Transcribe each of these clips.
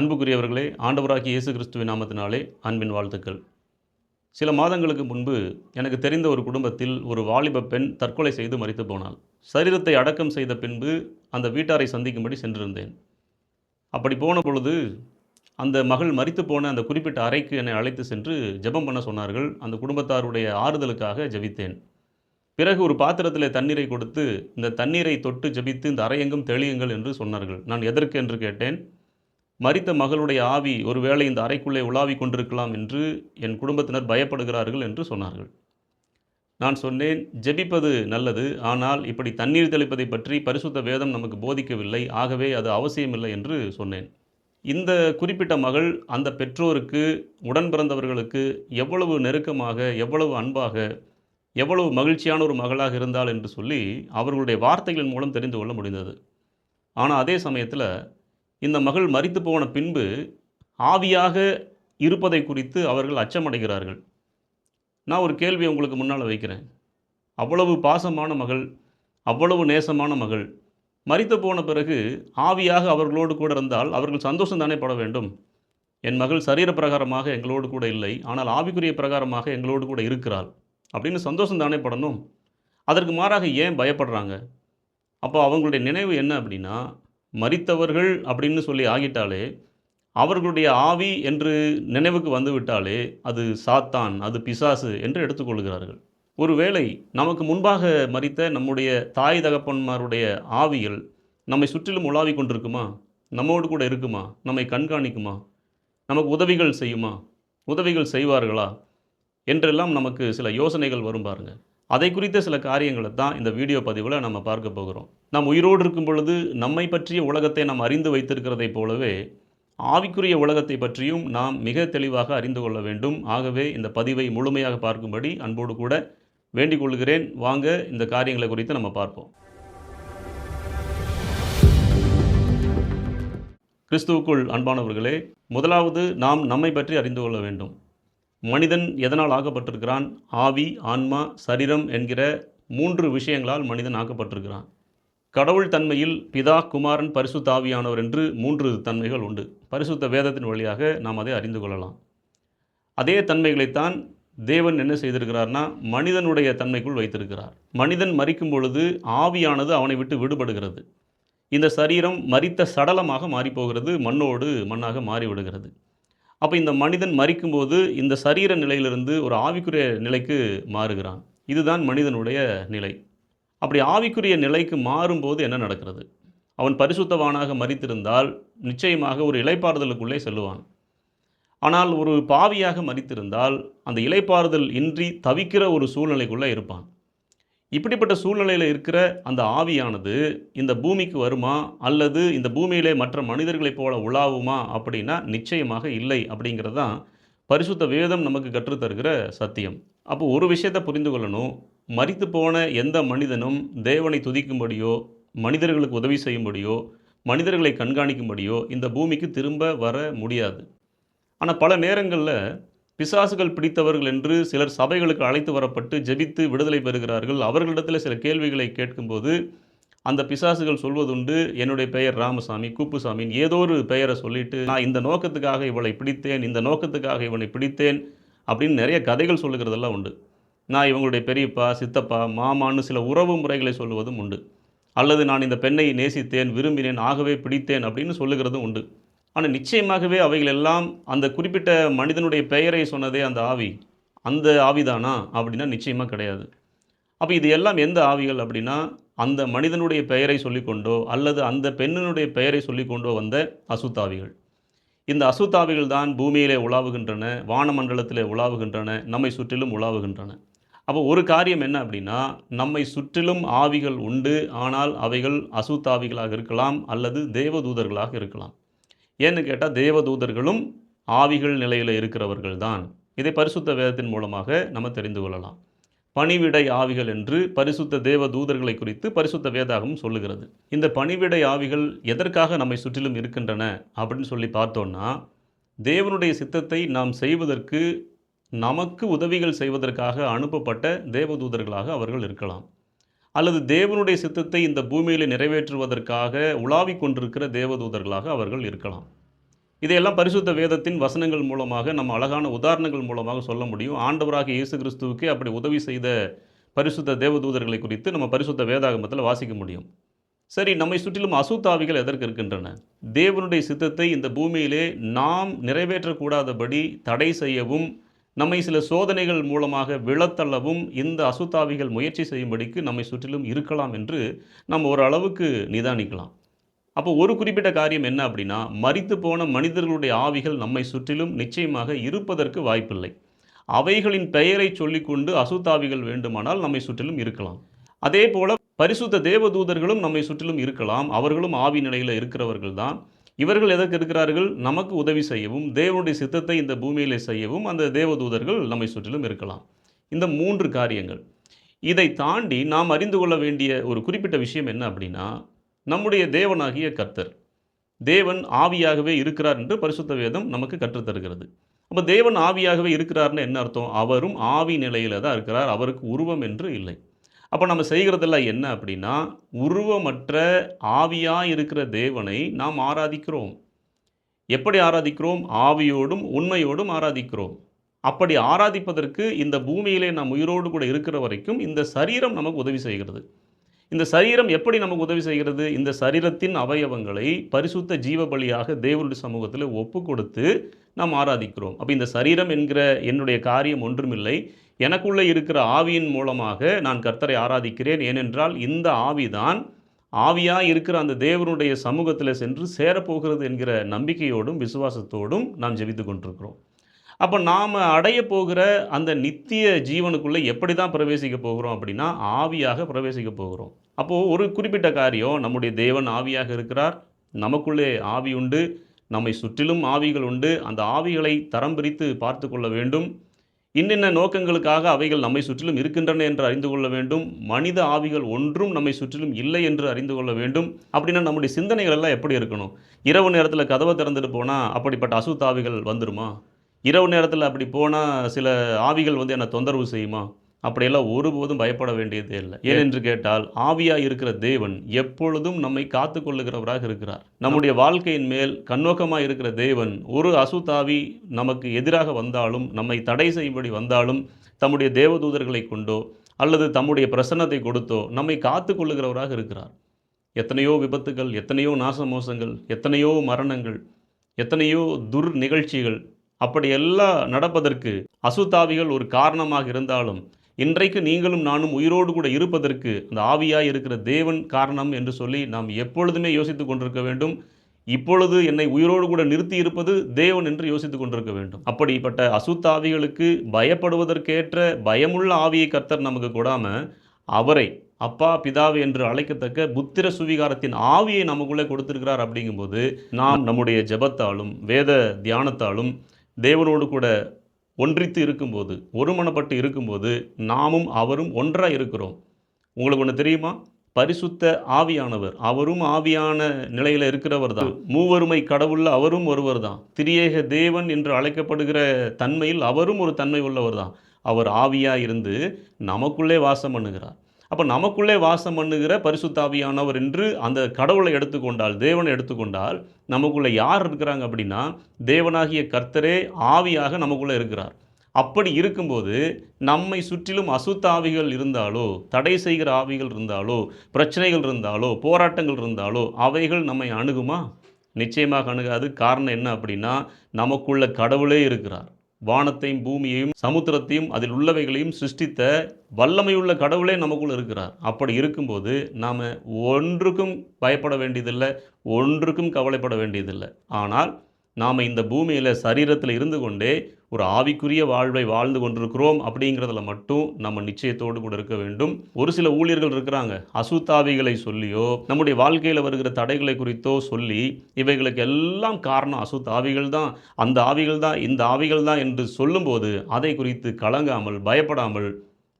அன்புக்குரியவர்களே ஆண்டவராகி இயேசு கிறிஸ்துவின் நாமத்தினாலே அன்பின் வாழ்த்துக்கள். சில மாதங்களுக்கு முன்பு எனக்கு தெரிந்த ஒரு குடும்பத்தில் ஒரு வாலிப பெண் தற்கொலை செய்து மறித்து போனாள். சரீரத்தை அடக்கம் செய்த பின்பு அந்த வீட்டாரை சந்திக்கும்படி சென்றிருந்தேன். அப்படி போன பொழுது அந்த மகள் மறித்து போன அந்த குறிப்பிட்ட அறைக்கு என்னை அழைத்து சென்று ஜெபம் பண்ண சொன்னார்கள். அந்த குடும்பத்தாருடைய ஆறுதலுக்காக ஜெபித்தேன். பிறகு ஒரு பாத்திரத்தில் தண்ணீரை கொடுத்து இந்த தண்ணீரை தொட்டு ஜெபித்து இந்த அறையெங்கும் தெளியுங்கள் என்று சொன்னார்கள். நான் எதற்கு என்று கேட்டேன். மறித்த மகளுடைய ஆவி ஒருவேளை இந்த அறைக்குள்ளே உலாவிக் கொண்டிருக்கலாம் என்று என் குடும்பத்தினர் பயப்படுகிறார்கள் என்று சொன்னார்கள். நான் சொன்னேன் ஜெபிப்பது நல்லது ஆனால் இப்படி தண்ணீர் தெளிப்பதை பற்றி பரிசுத்த வேதம் நமக்கு போதிக்கவில்லை ஆகவே அது அவசியமில்லை என்று சொன்னேன். இந்த குறிப்பிட்ட மகள் அந்த பெற்றோருக்கு உடன் பிறந்தவர்களுக்கு எவ்வளவு நெருக்கமாக எவ்வளவு அன்பாக எவ்வளவு மகிழ்ச்சியான ஒரு மகளாக இருந்தாள் என்று சொல்லி அவர்களுடைய வார்த்தைகளின் மூலம் தெரிந்து கொள்ள முடிந்தது. ஆனால் அதே சமயத்தில் இந்த மகள் மறித்து போன பின்பு ஆவியாக இருப்பதை குறித்து அவர்கள் அச்சமடைகிறார்கள். நான் ஒரு கேள்வியை உங்களுக்கு முன்னால் வைக்கிறேன். அவ்வளவு பாசமான மகள் அவ்வளவு நேசமான மகள் மறித்து போன பிறகு ஆவியாக அவர்களோடு கூட இருந்தால் அவர்கள் சந்தோஷம் தானே பட வேண்டும். என் மகள் சரீர பிரகாரமாக எங்களோடு கூட இல்லை ஆனால் ஆவிக்குரிய பிரகாரமாக எங்களோடு கூட இருக்கிறாள் அப்படின்னு சந்தோஷம் தானே படணும். அதற்கு மாறாக ஏன் பயப்படுறாங்க? அப்போ அவங்களுடைய நினைவு என்ன அப்படின்னா மறித்தவர்கள் அப்படின்னு சொல்லி ஆகிட்டாலே அவர்களுடைய ஆவி என்று நினைவுக்கு வந்துவிட்டாலே அது சாத்தான் அது பிசாசு என்று எடுத்துக்கொள்கிறார்கள். ஒருவேளை நமக்கு முன்பாக மறித்த நம்முடைய தாய் தகப்பன்மாருடைய ஆவிகள் நம்மை சுற்றிலும் உலாவி கொண்டிருக்குமா? நம்மோடு கூட இருக்குமா? நம்மை கண்காணிக்குமா? நமக்கு உதவிகள் செய்யுமா? உதவிகள் செய்வார்களா? என்றெல்லாம் நமக்கு சில யோசனைகள் வரும் பாருங்கள் அதை குறித்த சில காரியங்களை தான் இந்த வீடியோ பதிவில் நம்ம பார்க்க போகிறோம். நாம் உயிரோடு இருக்கும் பொழுது நம்மை பற்றிய உலகத்தை நாம் அறிந்து வைத்திருக்கிறதைப் போலவே ஆவிக்குரிய உலகத்தை பற்றியும் நாம் மிக தெளிவாக அறிந்து கொள்ள வேண்டும். ஆகவே இந்த பதிவை முழுமையாக பார்க்கும்படி அன்போடு கூட வேண்டிக் கொள்கிறேன். வாங்க இந்த காரியங்களை குறித்து நம்ம பார்ப்போம். கிறிஸ்துவுக்குள் அன்பானவர்களே முதலாவது நாம் நம்மை பற்றி அறிந்து கொள்ள வேண்டும். மனிதன் எதனால் ஆக்கப்பட்டிருக்கிறான்? ஆவி ஆன்மா சரீரம் என்கிற மூன்று விஷயங்களால் மனிதன் ஆக்கப்பட்டிருக்கிறான். கடவுள் தன்மையில் பிதா குமாரன் பரிசுத்த ஆவியானவர் என்று மூன்று தன்மைகள் உண்டு. பரிசுத்த வேதத்தின் வழியாக நாம் அதை அறிந்து கொள்ளலாம். அதே தன்மைகளைத்தான் தேவன் என்ன செய்திருக்கிறார்னா மனிதனுடைய தன்மைக்குள் வைத்திருக்கிறார். மனிதன் மறிக்கும் பொழுது ஆவியானது அவனை விட்டு விடுபடுகிறது. இந்த சரீரம் மறித்த சடலமாக மாறிப்போகிறது மண்ணோடு மண்ணாக மாறிவிடுகிறது. அப்போ இந்த மனிதன் மறிக்கும்போது இந்த சரீர நிலையிலிருந்து ஒரு ஆவிக்குரிய நிலைக்கு மாறுகிறான். இதுதான் மனிதனுடைய நிலை. அப்படி ஆவிக்குரிய நிலைக்கு மாறும்போது என்ன நடக்கிறது? அவன் பரிசுத்தவானாக மறித்திருந்தால் நிச்சயமாக ஒரு இலைப்பாறுதலுக்குள்ளே செல்லுவான். ஆனால் ஒரு பாவியாக மறித்திருந்தால் அந்த இலைப்பாறுதல் இன்றி தவிக்கிற ஒரு சூழ்நிலைக்குள்ளே இருப்பான். இப்படிப்பட்ட சூழ்நிலையில் இருக்கிற அந்த ஆவியானது இந்த பூமிக்கு வருமா? அல்லது இந்த பூமியிலே மற்ற மனிதர்களைப் போல உலாவுமா? அப்படின்னா நிச்சயமாக இல்லை அப்படிங்கிறது தான் பரிசுத்த வேதம் நமக்கு கற்றுத்தருகிற சத்தியம். அப்போ ஒரு விஷயத்தை புரிந்து கொள்ளணும். மறித்து போன எந்த மனிதனும் தேவனை துதிக்கும்படியோ மனிதர்களுக்கு உதவி செய்யும்படியோ மனிதர்களை கண்காணிக்கும்படியோ இந்த பூமிக்கு திரும்ப வர முடியாது. ஆனால் பல நேரங்களில் பிசாசுகள் பிடித்தவர்கள் என்று சிலர் சபைகளுக்கு அழைத்து வரப்பட்டு ஜெபித்து விடுதலை பெறுகிறார்கள். அவர்களிடத்தில் சில கேள்விகளை கேட்கும்போது அந்த பிசாசுகள் சொல்வதுண்டு என்னுடைய பெயர் ராமசாமி குப்புசாமின்னு. ஏதோ ஒரு பெயரை சொல்லிட்டு நான் இந்த நோக்கத்துக்காக இவளை பிடித்தேன் இந்த நோக்கத்துக்காக இவனை பிடித்தேன் அப்படின்னு நிறைய கதைகள் சொல்லுகிறதெல்லாம் உண்டு. நான் இவங்களுடைய பெரியப்பா சித்தப்பா மாமான்னு சில உறவு முறைகளை சொல்லுவதும் உண்டு. அல்லது நான் இந்த பெண்ணை நேசித்தேன் விரும்பினேன் ஆகவே பிடித்தேன் அப்படின்னு சொல்லுகிறதும் உண்டு. ஆனால் நிச்சயமாகவே அவைகள் எல்லாம் அந்த குறிப்பிட்ட மனிதனுடைய பெயரை சொன்னதே அந்த ஆவி. அந்த ஆவிதானா? அப்படின்னா நிச்சயமாக கிடையாது. அப்போ இது எல்லாம் எந்த ஆவிகள் அப்படின்னா அந்த மனிதனுடைய பெயரை சொல்லிக்கொண்டோ அல்லது அந்த பெண்ணினுடைய பெயரை சொல்லிக்கொண்டோ வந்த அசுத்தாவிகள். இந்த அசுத்தாவிகள் தான் பூமியிலே உலாவுகின்றன வானமண்டலத்திலே உலாவுகின்றன நம்மை சுற்றிலும் உலாவுகின்றன. அப்போ ஒரு காரியம் என்ன அப்படின்னா நம்மை சுற்றிலும் ஆவிகள் உண்டு ஆனால் அவைகள் அசுத்தாவிகளாக இருக்கலாம் அல்லது தேவதூதர்களாக இருக்கலாம். ஏன்னு கேட்டால் தேவதூதர்களும் ஆவிகள் நிலையில் இருக்கிறவர்கள் தான் இதை பரிசுத்த வேதத்தின் மூலமாக நம்ம தெரிந்து கொள்ளலாம். பணிவிடை ஆவிகள் என்று பரிசுத்த தேவ தூதர்களை குறித்து பரிசுத்த வேதாகம் சொல்லுகிறது. இந்த பணிவிடை ஆவிகள் எதற்காக நம்மை சுற்றிலும் இருக்கின்றன அப்படின்னு சொல்லி பார்த்தோன்னா தேவனுடைய சித்தத்தை நாம் செய்வதற்கு நமக்கு உதவிகள் செய்வதற்காக அனுப்பப்பட்ட தேவதூதர்களாக அவர்கள் இருக்கலாம். அல்லது தேவனுடைய சித்தத்தை இந்த பூமியில் நிறைவேற்றுவதற்காக உலாவிக் கொண்டிருக்கிற தேவதூதர்களாக அவர்கள் இருக்கலாம். இதையெல்லாம் பரிசுத்த வேதத்தின் வசனங்கள் மூலமாக நம்ம அழகான உதாரணங்கள் மூலமாக சொல்ல முடியும். ஆண்டவராக இயேசு கிறிஸ்துவுக்கு அப்படி உதவி செய்த பரிசுத்த தேவதூதர்களை குறித்து நம்ம பரிசுத்த வேதாகமத்தில் வாசிக்க முடியும். சரி நம்மை சுற்றிலும் அசுத்தாவிகள் எதற்கு இருக்கின்றன? தேவனுடைய சித்தத்தை இந்த பூமியிலே நாம் நிறைவேற்றக்கூடாதபடி தடை செய்யவும் நம்மை சில சோதனைகள் மூலமாக விழத்தள்ளவும் இந்த அசுத்தாவிகள் முயற்சி செய்யும்படிக்கு நம்மை சுற்றிலும் இருக்கலாம் என்று நம்ம ஓரளவுக்கு நிதானிக்கலாம். அப்போ ஒரு குறிப்பிட்ட காரியம் என்ன அப்படின்னா மறித்து போன மனிதர்களுடைய ஆவிகள் நம்மை சுற்றிலும் நிச்சயமாக இருப்பதற்கு வாய்ப்பில்லை. அவைகளின் பெயரை சொல்லிக்கொண்டு அசுத்தாவிகள் வேண்டுமானால் நம்மை சுற்றிலும் இருக்கலாம். அதே போல பரிசுத்த தேவதூதர்களும் நம்மை சுற்றிலும் இருக்கலாம். அவர்களும் ஆவி நிலையில் இருக்கிறவர்கள் தான். இவர்கள் எதற்கு இருக்கிறார்கள்? நமக்கு உதவி செய்யவும் தேவனுடைய சித்தத்தை இந்த பூமியிலே செய்யவும் அந்த தேவதூதர்கள் நம்மை சுற்றிலும் இருக்கலாம். இந்த மூன்று காரியங்கள். இதை தாண்டி நாம் அறிந்து கொள்ள வேண்டிய ஒரு குறிப்பிட்ட விஷயம் என்ன அப்படின்னா நம்முடைய தேவனாகிய கர்த்தர். தேவன் ஆவியாகவே இருக்கிறார் என்று பரிசுத்த வேதம் நமக்கு கற்றுத்தருகிறது அப்போ தேவன் ஆவியாகவே இருக்கிறார்னு என்ன அர்த்தம்? அவரும் ஆவி நிலையில் தான் இருக்கிறார். அவருக்கு உருவம் என்று இல்லை. அப்போ நம்ம செய்கிறதெல்லாம் என்ன அப்படின்னா உருவமற்ற ஆவியாக இருக்கிற தேவனை நாம் ஆராதிக்கிறோம். எப்படி ஆராதிக்கிறோம்? ஆவியோடும் உண்மையோடும் ஆராதிக்கிறோம். அப்படி ஆராதிப்பதற்கு இந்த பூமியிலே நாம் உயிரோடு கூட இருக்கிற வரைக்கும் இந்த சரீரம் நமக்கு உதவி செய்கிறது. இந்த சரீரம் எப்படி நமக்கு உதவி செய்கிறது? இந்த சரீரத்தின் அவயவங்களை பரிசுத்த ஜீவ பலியாக தேவனுடைய சமூகத்தில் ஒப்பு கொடுத்து நாம் ஆராதிக்கிறோம். அப்போ இந்த சரீரம் என்கிற என்னுடைய காரியம் ஒன்றுமில்லை. எனக்குள்ளே இருக்கிற ஆவியின் மூலமாக நான் கர்த்தரை ஆராதிக்கிறேன். ஏனென்றால் இந்த ஆவிதான் ஆவியாக இருக்கிற அந்த தேவனுடைய சமூகத்தில் சென்று சேரப்போகிறது என்கிற நம்பிக்கையோடும் விசுவாசத்தோடும் நாம் ஜெபித்து கொண்டிருக்கிறோம். அப்போ நாம் அடைய போகிற அந்த நித்திய ஜீவனுக்குள்ளே எப்படி தான் பிரவேசிக்க போகிறோம் அப்படின்னா ஆவியாக பிரவேசிக்க போகிறோம். அப்போது ஒரு குறிப்பிட்ட காரியம் நம்முடைய தேவன் ஆவியாக இருக்கிறார் நமக்குள்ளே ஆவி உண்டு நம்மை சுற்றிலும் ஆவிகள் உண்டு அந்த ஆவிகளை தரம் பிரித்து பார்த்து கொள்ள வேண்டும். இன்னென்ன நோக்கங்களுக்காக அவைகள் நம்மை சுற்றிலும் இருக்கின்றன என்று அறிந்து கொள்ள வேண்டும். மனித ஆவிகள் ஒன்றும் நம்மை சுற்றிலும் இல்லை என்று அறிந்து கொள்ள வேண்டும். அப்படின்னா நம்முடைய சிந்தனைகள் எல்லாம் எப்படி இருக்கணும்? இரவு நேரத்தில் கதவை திறந்துட்டு போனால் அப்படிப்பட்ட அசுத்தாவிகள் வந்துருமா? இரவு நேரத்தில் அப்படி போனால் சில ஆவிகள் வந்து என்னை தொந்தரவு செய்யுமா? அப்படியெல்லாம் ஒருபோதும் பயப்பட வேண்டியதே இல்லை. ஏனென்று கேட்டால் ஆவியாக இருக்கிற தேவன் எப்பொழுதும் நம்மை காத்து கொள்ளுகிறவராக இருக்கிறார். நம்முடைய வாழ்க்கையின் மேல் கண்ணோக்கமாக இருக்கிற தேவன் ஒரு அசுத்தாவி நமக்கு எதிராக வந்தாலும் நம்மை தடை செய்யும்படி வந்தாலும் தம்முடைய தேவதூதர்களை கொண்டோ அல்லது தம்முடைய பிரசன்னத்தை கொடுத்தோ நம்மை காத்து கொள்ளுகிறவராக இருக்கிறார். எத்தனையோ விபத்துகள் எத்தனையோ நாசமோசங்கள் எத்தனையோ மரணங்கள் எத்தனையோ துர் நிகழ்ச்சிகள் அப்படியெல்லாம் நடப்பதற்கு அசுத்தாவிகள் ஒரு காரணமாக இருந்தாலும் இன்றைக்கு நீங்களும் நானும் உயிரோடு கூட இருப்பதற்கு அந்த ஆவியாய் இருக்கிற தேவன் காரணம் என்று சொல்லி நாம் எப்பொழுதுமே யோசித்து கொண்டிருக்க வேண்டும். இப்பொழுது என்னை உயிரோடு கூட நிறுத்தி இருப்பது தேவன் என்று யோசித்து கொண்டிருக்க வேண்டும். அப்படிப்பட்ட அசுத்தாவிகளுக்கு பயப்படுவதற்கேற்ற பயமுள்ள ஆவியை கர்த்தர் நமக்கு கொடாம அவரை அப்பா பிதாவு என்று அழைக்கத்தக்க புத்திர சுவிகாரத்தின் ஆவியை நமக்குள்ளே கொடுத்திருக்கிறார் அப்படிங்கும்போது நாம் நம்முடைய ஜெபத்தாலும் வேத தியானத்தாலும் தேவனோடு கூட ஒன்றித்து இருக்கும்போது ஒருமனப்பட்டு இருக்கும்போது நாமும் அவரும் ஒன்றாக இருக்கிறோம். உங்களுக்கு ஒன்று தெரியுமா? பரிசுத்த ஆவியானவர். அவரும் ஆவியான நிலையில் இருக்கிறவர் தான் மூவருமை கடவுள் அவரும் ஒருவர் தான் திரியேக தேவன் என்று அழைக்கப்படுகிற தன்மையில் அவரும் ஒரு தன்மை உள்ளவர் தான் அவர் ஆவியாக இருந்து நமக்குள்ளே வாசம் பண்ணுகிறார். அப்போ நமக்குள்ளே வாசம் பண்ணுகிற பரிசுத்தாவியானவர் என்று அந்த கடவுளை எடுத்துக்கொண்டால் தேவனை எடுத்துக்கொண்டால் நமக்குள்ளே யார் இருக்கிறாங்க அப்படின்னா தேவனாகிய கர்த்தரே ஆவியாக நமக்குள்ளே இருக்கிறார். அப்படி இருக்கும்போது நம்மை சுற்றிலும் அசுத்தாவிகள் இருந்தாலோ தடை செய்கிற ஆவிகள் இருந்தாலோ பிரச்சனைகள் இருந்தாலோ போராட்டங்கள் இருந்தாலோ அவைகள் நம்மை அணுகுமா? நிச்சயமாக அணுகாது. காரணம் என்ன அப்படின்னா நமக்குள்ள கடவுளே இருக்கிறார். வானத்தையும் பூமியையும் சமுத்திரத்தையும் அதில் உள்ளவைகளையும் சிருஷ்டித்த வல்லமையுள்ள கடவுளே நமக்குள்ள இருக்கிறார். அப்படி இருக்கும்போது நாம் ஒன்றுக்கும் பயப்பட வேண்டியதில்லை ஒன்றுக்கும் கவலைப்பட வேண்டியதில்லை. ஆனால் நாம் இந்த பூமியில் சரீரத்தில் இருந்து கொண்டே ஒரு ஆவிக்குரிய வாழ்வை வாழ்ந்து கொண்டிருக்கிறோம் அப்படிங்கிறதுல மட்டும் நம்ம நிச்சயத்தோடு கூட இருக்க வேண்டும். ஒரு சில ஊழியர்கள் இருக்கிறாங்க. அசுத்தாவிகளை சொல்லியோ நம்முடைய வாழ்க்கையில் வருகிற தடைகளை குறித்தோ சொல்லி இவைகளுக்கு எல்லாம் காரணம் அசுத்தாவிகள் தான். அந்த ஆவிகள் தான் இந்த ஆவிகள் தான் என்று சொல்லும்போது அதை குறித்து கலங்காமல் பயப்படாமல்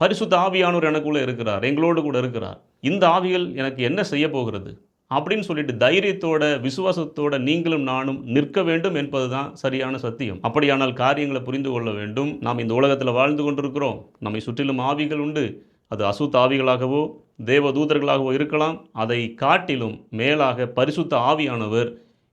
பரிசுத்த ஆவியானவர் எனக்குள்ளே இருக்கிறார் எங்களோடு கூட இருக்கிறார். இந்த ஆவிகள் எனக்கு என்ன செய்ய போகிறது? அப்படின்னு சொல்லிட்டு தைரியத்தோட விசுவாசத்தோட நீங்களும் நானும் நிற்க வேண்டும் என்பதுதான் சரியான சத்தியம். அப்படியானால் காரியங்களை புரிந்து கொள்ள வேண்டும். நாம் இந்த உலகத்தில் வாழ்ந்து கொண்டிருக்கிறோம். நம்மை சுற்றிலும் ஆவிகள் உண்டு. அது அசுத்த ஆவிகளாகவோ தேவ தூதர்களாகவோ இருக்கலாம். அதை காட்டிலும் மேலாக பரிசுத்த ஆவியானவர்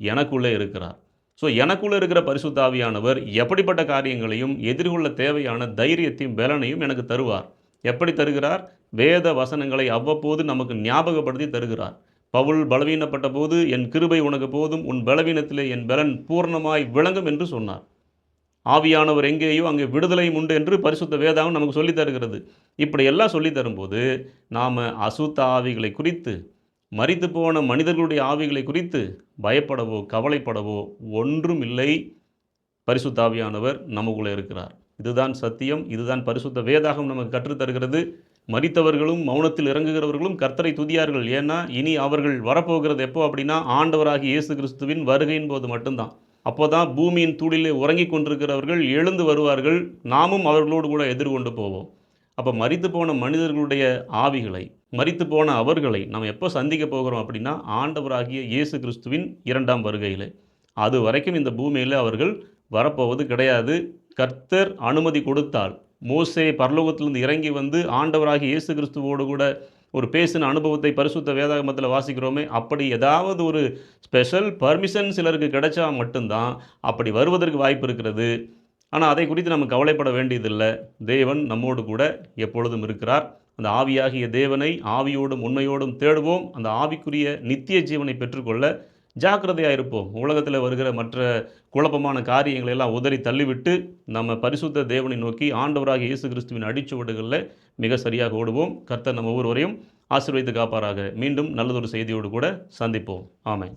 எனக்குள்ளே இருக்கிறார். ஸோ எனக்குள்ளே இருக்கிற பரிசுத்த ஆவியானவர் எப்படிப்பட்ட காரியங்களையும் எதிர்கொள்ள தேவையான தைரியத்தையும் பலனையும் எனக்கு தருவார். எப்படி தருகிறார்? வேத வசனங்களை அவ்வப்போது நமக்கு ஞாபகப்படுத்தி தருகிறார். பவுல் பலவீனப்பட்ட போது என் கிருபை உனக்கு போதும் உன் பலவீனத்திலே என் பலன் பூர்ணமாய் விளங்கும் என்று சொன்னார். ஆவியானவர் எங்கேயோ அங்கே விடுதலையும் உண்டு என்று பரிசுத்த வேதாகம் நமக்கு சொல்லித் தருகிறது. இப்படியெல்லாம் சொல்லி தரும்போது நாம் அசுத்த ஆவிகளை குறித்து மறித்து போன மனிதர்களுடைய ஆவிகளை குறித்து பயப்படவோ கவலைப்படவோ ஒன்றும் இல்லை பரிசுத்த ஆவியானவர் நமக்குள்ளே இருக்கிறார். இதுதான் சத்தியம் இதுதான் பரிசுத்த வேதாகம் நமக்கு கற்றுத்தருகிறது மறித்தவர்களும் மௌனத்தில் இறங்குகிறவர்களும் கர்த்தரை துதியார்கள். ஏன்னா இனி அவர்கள் வரப்போகிறது எப்போ அப்படின்னா ஆண்டவராகிய இயேசு கிறிஸ்துவின் வருகையின் போது மட்டும்தான். அப்போ தான் பூமியின் தூளிலே உறங்கிக் கொண்டிருக்கிறவர்கள் எழுந்து வருவார்கள். நாமும் அவர்களோடு கூட எதிர்கொண்டு போவோம். அப்போ மறித்து போன மனிதர்களுடைய ஆவிகளை மறித்து போன அவர்களை நாம் எப்போ சந்திக்க போகிறோம் அப்படின்னா ஆண்டவராகிய இயேசு கிறிஸ்துவின் இரண்டாம் வருகையில். அது வரைக்கும் இந்த பூமியில் அவர்கள் வரப்போவது கிடையாது. கர்த்தர் அனுமதி கொடுத்தால் மோசே பரலோகத்திலிருந்து இறங்கி வந்து ஆண்டவராகி இயேசு கிறிஸ்துவோடு கூட ஒரு பேசின அனுபவத்தை பரிசுத்த வேதாகமத்தில் வாசிக்கிறோமே. அப்படி ஏதாவது ஒரு ஸ்பெஷல் பர்மிஷன் சிலருக்கு கிடைச்சா மட்டும்தான் அப்படி வருவதற்கு வாய்ப்பு இருக்கிறது. ஆனால் அதை குறித்து நம்ம கவலைப்பட வேண்டியதில்லை. தேவன் நம்மோடு கூட எப்பொழுதும் இருக்கிறார். அந்த ஆவியாகிய தேவனை ஆவியோடும் உண்மையோடும் தேடுவோம். அந்த ஆவிக்குரிய நித்திய ஜீவனை பெற்றுக்கொள்ள ஜாக்கிரதையாக இருப்போம். உலகத்தில் வருகிற மற்ற குழப்பமான காரியங்களை எல்லாம் உதறி தள்ளிவிட்டு நம்ம பரிசுத்த தேவனை நோக்கி ஆண்டவராக இயேசு கிறிஸ்துவின் அடிச்சுவடுகளில் மிக சரியாக ஓடுவோம். கர்த்தர் நம்ம ஒவ்வொருவரையும் ஆசீர்வதித்து காப்பாராக. மீண்டும் நல்லதொரு செய்தியோடு கூட சந்திப்போம். ஆமாம்